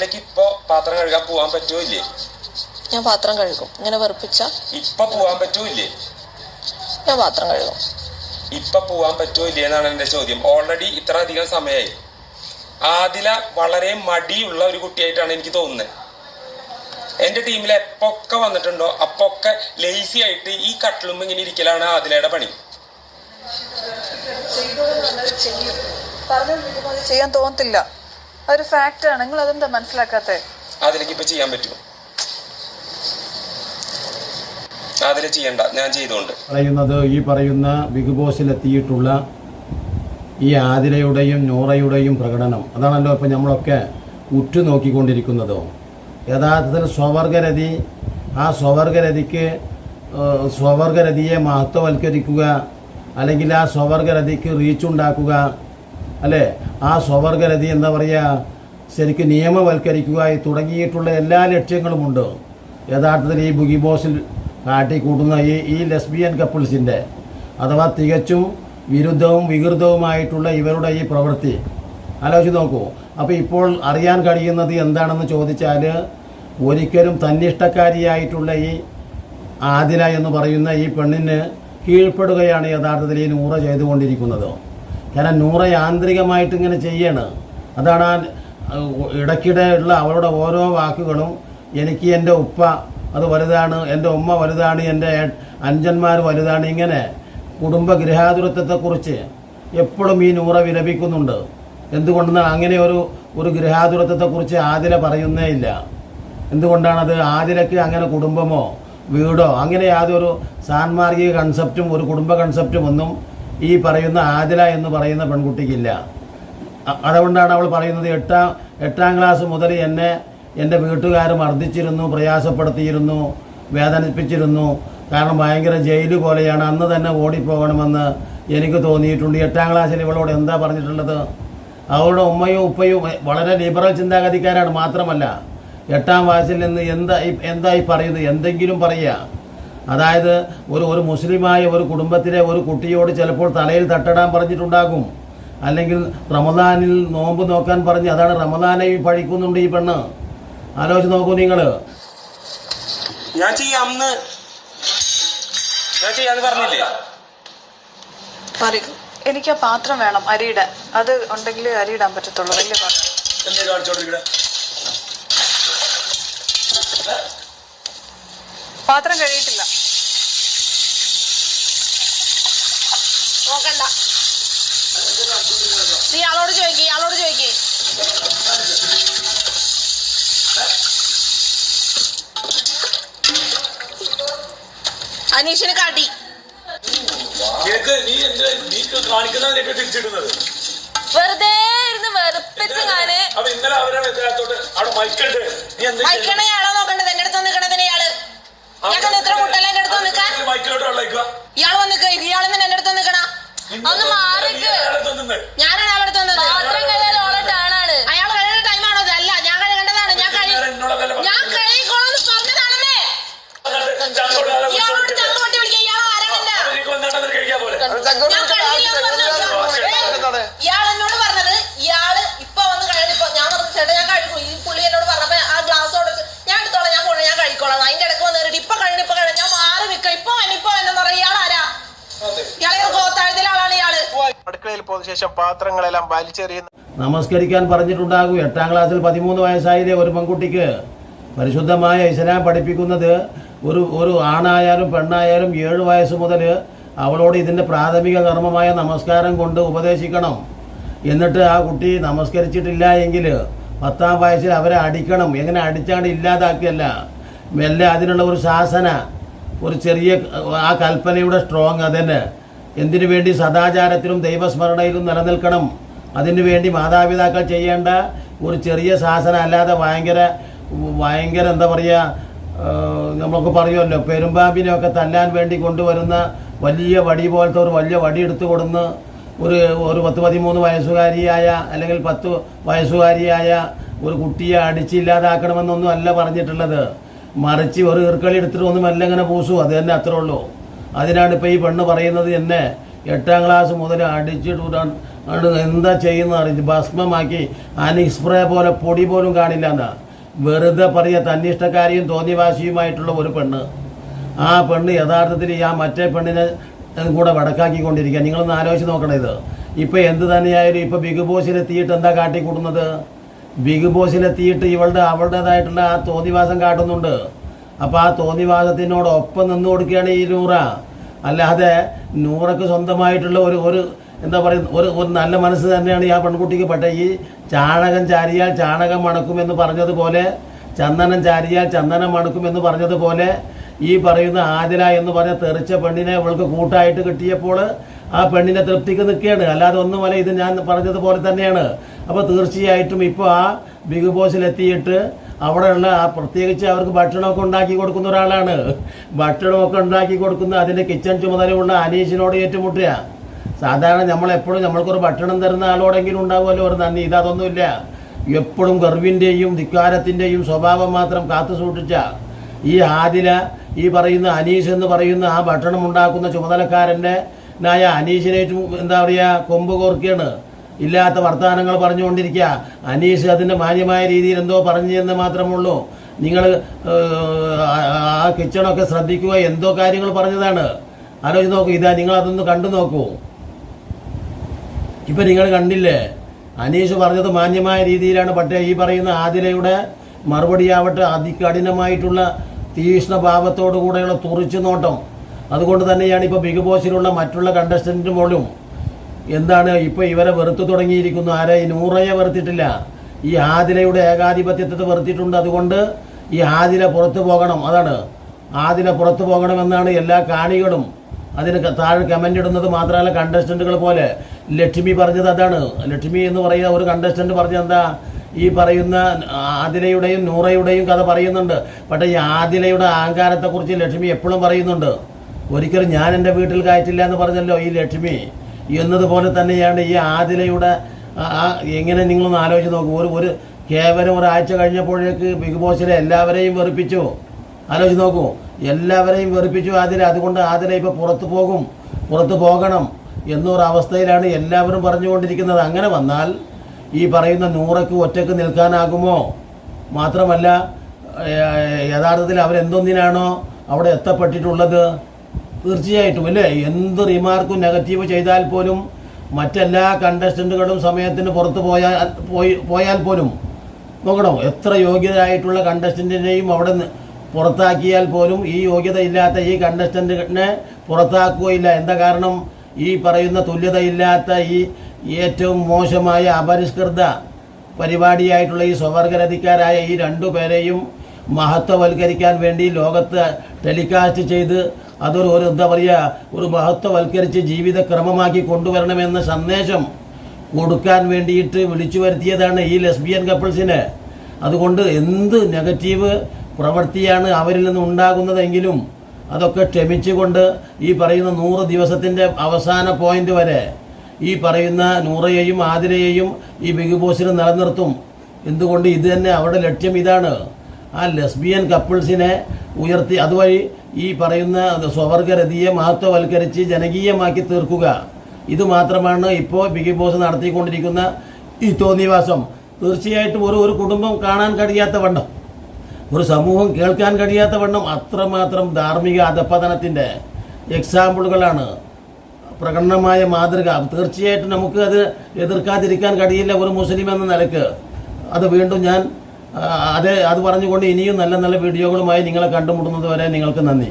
അതിലേക്ക് ഇപ്പൊ പാത്രം കഴുകാൻ പോവാൻ പറ്റുമോ ഇല്ലേ ഞാൻ പാത്രം കഴുകും. ഇങ്ങനെ വെറുപ്പിച്ച? ഇപ്പൊ പോവാൻ പറ്റുമോ ഇല്ലേ ഞാൻ പാത്രം കഴുകും. ഇപ്പൊ പോവാൻ പറ്റുമോ ഇല്ലേ എന്നാണ് എന്റെ ചോദ്യം. ഓൾറെഡി ഇത്ര അധികം സമയമായി ആദില വളരെ മടിയുള്ള ഒരു കുട്ടിയായിട്ടാണ് എനിക്ക് തോന്നുന്നത് എന്റെ ടീമിൽ എപ്പൊക്കെ വന്നിട്ടുണ്ടോ അപ്പൊക്കെ ലേസി ആയിട്ട് ഈ കട്ടിലും ഇങ്ങനെ ഇരിക്കലാണ് ആദിലയുടെ പണി. ചെയ്യാൻ തോന്നത്തില്ല. അതൊരു ഫാക്റ്റാണ് നിങ്ങൾ അതെന്താ മനസ്സിലാക്കാത്തത് അതിലേക്ക് ഇപ്പൊ ചെയ്യാൻ പറ്റുമോ? ചെയ്യണ്ട. ഞാൻ ചെയ്തോണ്ട്. പറയുന്നത് ഈ പറയുന്ന ബിഗ് ബോസിലെത്തിയിട്ടുള്ള ഈ ആതിരയുടെയും നൂറയുടെയും പ്രകടനം. അതാണല്ലോ ഇപ്പം നമ്മളൊക്കെ ഉറ്റുനോക്കിക്കൊണ്ടിരിക്കുന്നത്. യഥാർത്ഥത്തിൽ സ്വവർഗരതി ആ സ്വവർഗരതിക്ക് സ്വവർഗരതിയെ മഹത്വവൽക്കരിക്കുക അല്ലെങ്കിൽ ആ സ്വവർഗരതിക്ക് റീച്ചുണ്ടാക്കുക അല്ലേ? ആ സ്വവർഗരതി എന്താ പറയുക ശരിക്കും നിയമവൽക്കരിക്കുക തുടങ്ങിയിട്ടുള്ള എല്ലാ ലക്ഷ്യങ്ങളുമുണ്ട്. യഥാർത്ഥത്തിൽ ഈ ബുഗി ബോസിൽ കാട്ടിക്കൂട്ടുന്ന ഈ ഈ ലെസ്ബിയൻ കപ്പിൾസിന്റെ അഥവാ തികച്ചും വിരുദ്ധവും വികൃതവുമായിട്ടുള്ള ഇവരുടെ ഈ പ്രവൃത്തി. ആലോചിച്ച് നോക്കൂ അപ്പോൾ ഇപ്പോൾ അറിയാൻ കഴിയുന്നത് എന്താണെന്ന് ചോദിച്ചാൽ ഒരിക്കലും തന്നിഷ്ടക്കാരിയായിട്ടുള്ള ഈ ആദില എന്ന് പറയുന്ന ഈ പെണ്ണിന് കീഴ്പ്പെടുകയാണ് യഥാർത്ഥത്തിൽ ഈ നൂറ ചെയ്തുകൊണ്ടിരിക്കുന്നത്. കാരണം നൂറ യാന്ത്രികമായിട്ട് ഇങ്ങനെ ചെയ്യാണ്. അതാണ് ആ ഇടയ്ക്കിടെ ഉള്ള അവളുടെ ഓരോ വാക്കുകളും എനിക്ക് എന്റെ ഉപ്പ അത് വലുതാണ് എന്റെ ഉമ്മ വലുതാണ് എന്റെ അഞ്ചന്മാർ വലുതാണ് ഇങ്ങനെ കുടുംബ ഗൃഹാതുരത്വത്തെക്കുറിച്ച് എപ്പോഴും ഈ നൂറ വിലപിക്കുന്നുണ്ട്. എന്തുകൊണ്ടെന്നാൽ അങ്ങനെ ഒരു ഒരു ഗൃഹാതുരത്വത്തെക്കുറിച്ച് ആതിര പറയുന്നേ ഇല്ല. എന്തുകൊണ്ടാണത്? ആതിരയ്ക്ക് അങ്ങനെ കുടുംബമോ വീടോ അങ്ങനെ യാതൊരു സാൻമാർഗിക കൺസെപ്റ്റും ഒരു കുടുംബ കൺസെപ്റ്റും ഒന്നും ഈ പറയുന്ന ആദില എന്ന് പറയുന്ന പെൺകുട്ടിക്കില്ല. അതുകൊണ്ടാണ് അവൾ പറയുന്നത് എട്ടാം എട്ടാം ക്ലാസ് മുതൽ എന്നെ എന്റെ വീട്ടുകാർ മർദ്ദിച്ചിരുന്നു പ്രയാസപ്പെടുത്തിയിരുന്നു വേദനിപ്പിച്ചിരുന്നു. കാരണം ഭയങ്കര ജയിൽ പോലെയാണ്. അന്ന് തന്നെ ഓടിപ്പോകണമെന്ന് എനിക്ക് തോന്നിയിട്ടുണ്ട്. എട്ടാം ക്ലാസ്സിൽ ഇവളോട് എന്താ പറഞ്ഞിട്ടുള്ളത്? അവളുടെ ഉമ്മയും ഉപ്പയും വളരെ ലിബറൽ ചിന്താഗതിക്കാരാണ് മാത്രമല്ല. എട്ടാം വയസ്സിൽ നിന്ന് എന്താ എന്തായി എന്താ പറയുന്നത്? എന്തെങ്കിലും പറയുക. അതായത് ഒരു ഒരു മുസ്ലിമായ ഒരു കുടുംബത്തിലെ ഒരു കുട്ടിയോട് ചിലപ്പോൾ തലയിൽ തട്ടിടാൻ പറഞ്ഞിട്ടുണ്ടാകും. അല്ലെങ്കിൽ റമദാനിൽ നോമ്പ് നോക്കാൻ പറഞ്ഞ് അതാണ് റമദാനെ ഈ പഴിക്കുന്നുണ്ട് ഈ പെണ്ണ്. ആലോചിച്ച് നോക്കൂ നിങ്ങൾ ഞാൻ ചെയ്യാം ഞാൻ ചെയ്യാന്ന് പറഞ്ഞില്ലേ? എനിക്ക് ആ പാത്രം വേണം അരിയിടാൻ. അത് ഉണ്ടെങ്കിൽ അരിയിടാൻ പറ്റത്തുള്ളൂ. വലിയ പാത്രം. പാത്രം കഴിയിട്ടില്ല നോക്കണ്ട. നീ ആളോട് ചോദിക്കേ ആളോട് ചോദിക്കേ. അനീഷിന് കാട്ടി വെറുതെ ഇരുന്ന് വെറുപ്പിച്ച് ഞാൻ മൈക്കണ ഇയാളോ നോക്കണ്ടത്. എന്റെ അടുത്ത് നിൽക്കണതിന് ഇയാൾ? ഞാൻ എത്ര മുട്ടല്ല എന്റെ അടുത്ത് വെള്ളയിക്കുക ഇയാൾ വന്നിക്ക ഇയാളെന്നെ എന്റെ അടുത്ത് നിൽക്കണ ഒന്ന് മാറിക്ക്. ഞാനാണ് അവിടെ തന്നത് പാത്രം കഴുകാൻ ഓളെ ടേണാണ് അയാൾ കഴിയുന്ന ടൈമാണോ അല്ല ഞാൻ കഴുകേണ്ടതാണ് ഞാൻ കഴി ഞാൻ കഴുകിക്കോളാം പറഞ്ഞതാണെന്നേ. ഇയാളോട് ചങ്ക പൊട്ടി വിളിക്കുക ഇയാൾ ആരാകണ്ട ഞാൻ കഴിയില്ലെന്ന് പറഞ്ഞു ഇയാൾ എന്നോട് പറഞ്ഞത് ഇയാൾ ഇപ്പൊ വന്ന് കഴിഞ്ഞപ്പോ ഞാൻ പറഞ്ഞു ചേട്ടാ ഞാൻ കഴിക്കും ഈ പുള്ളി എന്നോട് പറഞ്ഞപ്പോ ആ ഗ്ലാസ് ഉടച്ച് ഞാൻ എടുത്തോളാം ഞാൻ പോണേ ഞാൻ കഴിക്കോളാം അതിന്റെ ഇടയ്ക്ക് വന്ന് കയറിയിട്ട് ഇപ്പൊ കഴിഞ്ഞ ഇപ്പൊ കഴിഞ്ഞ ഞാൻ മാറി നിൽക്കാം ഇപ്പൊ വന്നെ ഇപ്പൊ എന്നെ പറയാം ഇയാൾ ആരാ ഇയാളെ ഗോത്താഴത്തിലെ ആളാണ് ഇയാൾ അടുക്കളയിൽ പോയ ശേഷം പാത്രങ്ങളെല്ലാം വലിച്ചെറിയുന്നു നമസ്കരിക്കാൻ പറഞ്ഞിട്ടുണ്ടാകും. എട്ടാം ക്ലാസ്സിൽ പതിമൂന്ന് വയസ്സായില്ലേ ഒരു പെൺകുട്ടിക്ക് പരിശുദ്ധമായ ഇസ്ലാം പഠിപ്പിക്കുന്നത് ഒരു ഒരു ആണായാലും പെണ്ണായാലും ഏഴ് വയസ്സ് മുതൽ അവളോട് ഇതിന്റെ പ്രാഥമിക കർമ്മമായ നമസ്കാരം കൊണ്ട് ഉപദേശിക്കണം. എന്നിട്ട് ആ കുട്ടി നമസ്കരിച്ചിട്ടില്ല എങ്കിൽ പത്താം വയസ്സിൽ അവരെ അടിക്കണം. എങ്ങനെ അടിച്ചാണ് ഇല്ലാതാക്കിയല്ല. മെല്ലെ അതിനുള്ള ഒരു ശാസന ഒരു ചെറിയ ആ കൽപ്പനയുടെ സ്ട്രോങ് അതന്നെ. എന്തിനു വേണ്ടി സദാചാരത്തിലും ദൈവസ്മരണയിലും നിലനിൽക്കണം? അതിനു വേണ്ടി മാതാപിതാക്കൾ ചെയ്യേണ്ട ഒരു ചെറിയ ശാസന അല്ലാതെ ഭയങ്കര ഭയങ്കര എന്താ പറയുക നമ്മളൊക്കെ പറയുമല്ലോ പെരുമ്പാമ്പിനെയൊക്കെ തല്ലാൻ വേണ്ടി കൊണ്ടുവരുന്ന വലിയ വടി പോലത്തെ ഒരു വലിയ വടി എടുത്തു കൊടുന്ന് ഒരു ഒരു പത്ത് പതിമൂന്ന് വയസ്സുകാരിയായ അല്ലെങ്കിൽ പത്ത് വയസ്സുകാരിയായ ഒരു കുട്ടിയെ അടിച്ചില്ലാതാക്കണമെന്നൊന്നും അല്ല പറഞ്ഞിട്ടുള്ളത്. മറിച്ച് ഒരു ഈർക്കളി എടുത്തിട്ട് ഒന്നും എല്ലാം ഇങ്ങനെ പൂസു അത് തന്നെ അത്രേ ഉള്ളൂ. അതിനാണ് ഇപ്പോൾ ഈ പെണ്ണ് പറയുന്നത് എന്നെ എട്ടാം ക്ലാസ് മുതൽ അടിച്ചിട്ട് എന്താ ചെയ്യുന്ന അറിയിച്ച് ഭസ്മമാക്കി ആനി സ്പ്രേ പോലെ പൊടി പോലും കാണില്ല എന്നാ. വെറുതെ പറയുക തന്നിഷ്ടക്കാരിയും തോന്നിവാശിയുമായിട്ടുള്ള ഒരു പെണ്ണ്. ആ പെണ്ണ് യഥാർത്ഥത്തിൽ ആ മറ്റേ പെണ്ണിനെ കൂടെ വടക്കാക്കിക്കൊണ്ടിരിക്കുക. നിങ്ങളൊന്ന് ആലോചിച്ച് നോക്കണം ഇത്. ഇപ്പം എന്ത് തന്നെയായാലും ഇപ്പം ബിഗ് ബോസിലെത്തിയിട്ട് എന്താ കാട്ടിക്കൂട്ടുന്നത്? ബിഗ് ബോസിലെത്തിയിട്ട് ഇവളുടെ അവളുടേതായിട്ടുള്ള ആ തോന്നിവാസം കാട്ടുന്നുണ്ട്. അപ്പോൾ ആ തോന്നിവാദത്തിനോടൊപ്പം നിന്ന് കൊടുക്കുകയാണ് ഈ നൂറ. അല്ലാതെ നൂറക്ക് സ്വന്തമായിട്ടുള്ള ഒരു ഒരു എന്താ പറയുക ഒരു ഒരു നല്ല മനസ്സ് തന്നെയാണ് ഈ ആ പെൺകുട്ടിക്ക് പക്ഷേ ഈ ചാണകം ചാരിയാൽ ചാണകം മണക്കുമെന്ന് പറഞ്ഞതുപോലെ ചന്ദനം ചാരിയാൽ ചന്ദനം മണക്കുമെന്ന് പറഞ്ഞതുപോലെ ഈ പറയുന്ന ആതിര എന്ന് പറഞ്ഞ തെറിച്ച പെണ്ണിനെ ഇവൾക്ക് കൂട്ടായിട്ട് കിട്ടിയപ്പോൾ ആ പെണ്ണിനെ തൃപ്തിക്ക് നിൽക്കുകയാണ്. അല്ലാതെ ഒന്നുമല്ല ഇത് ഞാൻ പറഞ്ഞതുപോലെ തന്നെയാണ്. അപ്പോൾ തീർച്ചയായിട്ടും ഇപ്പോൾ ആ ബിഗ് ബോസിലെത്തിയിട്ട് അവിടെയുള്ള ആ പ്രത്യേകിച്ച് അവർക്ക് ഭക്ഷണമൊക്കെ ഉണ്ടാക്കി കൊടുക്കുന്ന ഒരാളാണ്. ഭക്ഷണമൊക്കെ ഉണ്ടാക്കി കൊടുക്കുന്ന അതിന്റെ കിച്ചൺ ചുമതലയുള്ള അനീഷിനോട് ഏറ്റുമുട്ടുക. സാധാരണ നമ്മളെപ്പോഴും നമ്മൾക്കൊരു ഭക്ഷണം തരുന്ന ആളോടെങ്കിലും ഉണ്ടാവുമല്ലോ ഒരു നന്ദി. ഇതൊന്നുമില്ല എപ്പോഴും ഗർവിന്റെയും ധിക്കാരത്തിന്റെയും സ്വഭാവം മാത്രം കാത്തു സൂക്ഷിച്ച ഈ ആദില ഈ പറയുന്ന അനീഷ് എന്ന് പറയുന്ന ആ ഭക്ഷണം ഉണ്ടാക്കുന്ന ചുമതലക്കാരന്റെ നായ അനീഷിനേറ്റും എന്താ പറയുക കൊമ്പ് കോർക്കുകയാണ്. ഇല്ലാത്ത വർത്തമാനങ്ങൾ പറഞ്ഞുകൊണ്ടിരിക്കുക. അനീഷ് അതിന്റെ മാന്യമായ രീതിയിൽ എന്തോ പറഞ്ഞു എന്ന് മാത്രമുള്ളൂ. നിങ്ങൾ ആ കിച്ചണൊക്കെ ശ്രദ്ധിക്കുക എന്തോ കാര്യങ്ങൾ പറഞ്ഞതാണ്. ആലോചിച്ച് നോക്കൂ ഇതാ നിങ്ങൾ അതൊന്ന് കണ്ടു നോക്കൂ. ഇപ്പം നിങ്ങൾ കണ്ടില്ലേ അനീഷ് പറഞ്ഞത് മാന്യമായ രീതിയിലാണ് പക്ഷേ ഈ പറയുന്ന ആതിരയുടെ മറുപടിയാവട്ടെ അതികഠിനമായിട്ടുള്ള തീക്ഷ്ണ ഭാവത്തോടു കൂടെയുള്ള തുറിച്ചു നോട്ടം. അതുകൊണ്ട് തന്നെയാണ് ഇപ്പോൾ ബിഗ് ബോസിലുള്ള മറ്റുള്ള കണ്ടസ്റ്റന്റിന് പോലും എന്താണ് ഇപ്പോൾ ഇവരെ വെറുത്തു തുടങ്ങിയിരിക്കുന്നു? ആരെ? ഈ നൂറയെ വെറുത്തിട്ടില്ല. ഈ ആദിലയുടെ ഏകാധിപത്യത്തെ വെറുത്തിട്ടുണ്ട്. അതുകൊണ്ട് ഈ ആദില പുറത്തു പോകണം. അതാണ്. ആദില പുറത്തു പോകണമെന്നാണ് എല്ലാ കാണികളും അതിന് താഴെ കമന്റ് ഇടുന്നത് മാത്രമല്ല കണ്ടസ്റ്റന്റുകൾ പോലെ. ലക്ഷ്മി പറഞ്ഞത് അതാണ്. ലക്ഷ്മി എന്ന് പറയുന്ന ഒരു കണ്ടസ്റ്റന്റ് പറഞ്ഞത് എന്താ? ഈ പറയുന്ന ആദിലയുടെയും നൂറയുടെയും കഥ പറയുന്നുണ്ട്. പക്ഷേ ഈ ആദിലയുടെ അഹങ്കാരത്തെക്കുറിച്ച് ലക്ഷ്മി എപ്പോഴും പറയുന്നുണ്ട്. ഒരിക്കലും ഞാൻ എന്റെ വീട്ടിൽ കയറ്റില്ല എന്ന് പറഞ്ഞല്ലോ ഈ ലക്ഷ്മി. എന്നതുപോലെ തന്നെയാണ് ഈ ആദിലയുടെ എങ്ങനെ നിങ്ങളൊന്ന് ആലോചിച്ച് നോക്കൂ. ഒരു ഒരു കേവലം ഒരാഴ്ച കഴിഞ്ഞപ്പോഴേക്ക് ബിഗ് ബോസിലെ എല്ലാവരെയും വെറുപ്പിച്ചു. ആലോചിച്ച് നോക്കൂ. എല്ലാവരെയും വെറുപ്പിച്ചു ആദില. അതുകൊണ്ട് ആദില ഇപ്പോൾ പുറത്തു പോകും. പുറത്തു പോകണം എന്നൊരവസ്ഥയിലാണ് എല്ലാവരും പറഞ്ഞുകൊണ്ടിരിക്കുന്നത്. അങ്ങനെ വന്നാൽ ഈ പറയുന്ന നൂറയ്ക്ക് ഒറ്റയ്ക്ക് നിൽക്കാനാകുമോ? മാത്രമല്ല യഥാർത്ഥത്തിൽ അവരെന്തൊന്നിനാണോ അവിടെ എത്തപ്പെട്ടിട്ടുള്ളത്? തീർച്ചയായിട്ടും അല്ലേ? എന്ത് റിമാർക്കും നെഗറ്റീവ് ചെയ്താൽ പോലും മറ്റെല്ലാ കണ്ടസ്റ്റന്റുകളും സമയത്തിന് പുറത്ത് പോയാൽ പോയി പോയാൽ പോലും നോക്കണം? എത്ര യോഗ്യതയായിട്ടുള്ള കണ്ടസ്റ്റന്റിനെയും അവിടെ പുറത്താക്കിയാൽ പോലും ഈ യോഗ്യത ഇല്ലാത്ത ഈ കണ്ടസ്റ്റന്റിനെ പുറത്താക്കുകയില്ല. എന്താ കാരണം? ഈ പറയുന്ന തുല്യതയില്ലാത്ത ഈ ഏറ്റവും മോശമായ അപരിഷ്കൃത പരിപാടിയായിട്ടുള്ള ഈ സ്വവർഗരതിക്കാരായ ഈ രണ്ടു പേരെയും മഹത്വവൽക്കരിക്കാൻ വേണ്ടി ലോകത്ത് ടെലികാസ്റ്റ് ചെയ്ത് അതൊരു ഒരു എന്താ പറയുക ഒരു മഹത്വവൽക്കരിച്ച് ജീവിതക്രമമാക്കി കൊണ്ടുവരണമെന്ന സന്ദേശം കൊടുക്കാൻ വേണ്ടിയിട്ട് വിളിച്ചു വരുത്തിയതാണ് ഈ ലെസ്ബിയൻ കപ്പിൾസിനെ. അതുകൊണ്ട് എന്ത് നെഗറ്റീവ് പ്രവൃത്തിയാണ് അവരിൽ നിന്ന് ഉണ്ടാകുന്നതെങ്കിലും അതൊക്കെ ക്ഷമിച്ചുകൊണ്ട് ഈ പറയുന്ന നൂറ് ദിവസത്തിന്റെ അവസാന പോയിന്റ് വരെ ഈ പറയുന്ന നൂറയെയും ആതിരയെയും ഈ ബിഗ് ബോസിന് നിലനിർത്തും. എന്തുകൊണ്ട് ഇത് തന്നെ അവരുടെ ലക്ഷ്യം ഇതാണ്. ആ ലെസ്ബിയൻ കപ്പിൾസിനെ ഉയർത്തി അതുവഴി ഈ പറയുന്ന സ്വവർഗരതിയെ മഹത്വവൽക്കരിച്ച് ജനകീയമാക്കി തീർക്കുക. ഇത് മാത്രമാണ് ഇപ്പോൾ ബിഗ് ബോസ് നടത്തിക്കൊണ്ടിരിക്കുന്ന ഈ തോന്നിവാസം. തീർച്ചയായിട്ടും ഒരു ഒരു കുടുംബം കാണാൻ കഴിയാത്ത വണ്ണം ഒരു സമൂഹം കേൾക്കാൻ കഴിയാത്ത വണ്ണം അത്രമാത്രം ധാർമ്മിക അധപ്പതനത്തിന്റെ എക്സാമ്പിളുകളാണ്. പ്രകടനമായ മാതൃക. തീർച്ചയായിട്ടും നമുക്ക് അത് എതിർക്കാതിരിക്കാൻ കഴിയില്ല ഒരു മുസ്ലിം എന്ന നിലയ്ക്ക്. അത് വീണ്ടും ഞാൻ അത് അത് പറഞ്ഞുകൊണ്ട് ഇനിയും നല്ല നല്ല വീഡിയോകളുമായി നിങ്ങളെ കണ്ടുമുട്ടുന്നത് വരെ നിങ്ങൾക്ക് നന്ദി.